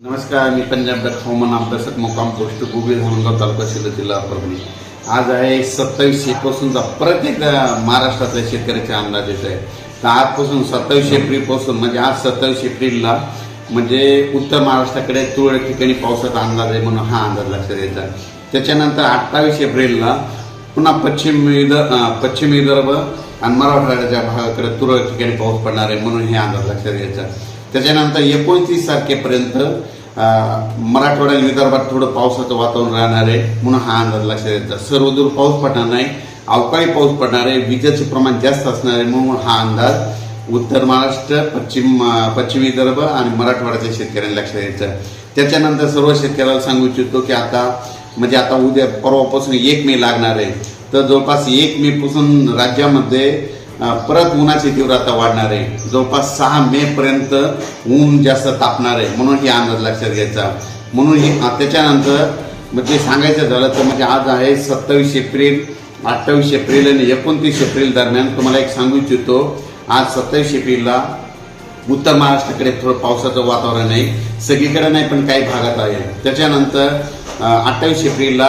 नमस्कार मी पंजाब डॉट हवामान अभ्यासक मुक्काम पोस्ट गुगल धामणगाव तालुका शिल्लक जिल्हा परभणी. आज आहे सत्तावीस एप्रिलपासूनचा परत महाराष्ट्रातल्या शेतकऱ्याचा अंदाज येत आहे. तर आजपासून सत्तावीस एप्रिलपासून म्हणजे आज सत्तावीस एप्रिलला म्हणजे उत्तर महाराष्ट्राकडे तुरळक ठिकाणी पावसाचा अंदाज आहे म्हणून हा अंदाज लक्षात द्यायचा त्याच्यानंतर अठ्ठावीस एप्रिलला पुन्हा पश्चिम विद पश्चिम विदर्भ आणि मराठवाड्याच्या भागाकडे तुरळक ठिकाणी पाऊस पडणार आहे म्हणून हे अंदाज लक्षात घ्यायचा त्याच्यानंतर एकोणतीस तारखेपर्यंत मराठवाड्या मराठवाडा आणि विदर्भात थोडं पावसाचं वातावरण राहणार आहे. म्हणून हा अंदाज लक्षात येतात सर्वदूर पाऊस पडणार नाही. अवकाळी पाऊस पडणार आहे. विजेचे प्रमाण जास्त असणार आहे म्हणून हा अंदाज उत्तर महाराष्ट्र पश्चिम पश्चिम विदर्भ आणि मराठवाड्याच्या शेतकऱ्यांना लक्षात द्यायचं त्याच्यानंतर सर्व शेतकऱ्याला सांगू इच्छितो की आता म्हणजे आता उद्या परवापासून एक मे लागणार आहे. तर जवळपास एक मे पासून राज्यामध्ये परत उन्हाची तीव्रता वाढणार आहे. जवळपास सहा मे पर्यंत ऊन जास्त तापणार आहे. म्हणून ही अंदाज लक्षात घ्यायचा. म्हणून हे त्याच्यानंतर म्हणजे सांगायचं झालं तर म्हणजे आज आहे सत्तावीस एप्रिल अठ्ठावीस एप्रिल आणि एकोणतीस एप्रिल दरम्यान तुम्हाला एक सांगू इच्छितो. आज सत्तावीस एप्रिलला उत्तर महाराष्ट्राकडे थोडं पावसाचं वातावरण आहे. सगळीकडे नाही पण काही भागात आहे. त्याच्यानंतर अठ्ठावीस एप्रिलला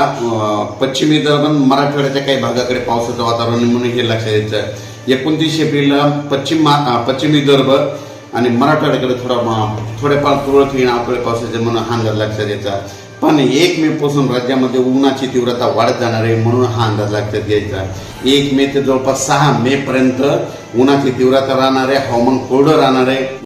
पश्चिमी दरम्यान मराठवाड्याच्या काही भागाकडे पावसाचं वातावरण आहे म्हणून हे लक्षात यायचं एकोणतीस एप्रिलला पश्चिम मा- पश्चिम विदर्भ आणि मराठवाड्याकडे थोडा थोडेफार तुरळक येणं आपल्या पावसाचे म्हणून हा अंदाज लक्षात यायचा पण एक मे पासून राज्यामध्ये उन्हाची तीव्रता वाढत जाणार आहे म्हणून हा अंदाज लक्षात घ्यायचा एक मे ते जवळपास सहा मे पर्यंत उन्हाची तीव्रता राहणार आहे हवामान कोरडं राहणार आहे.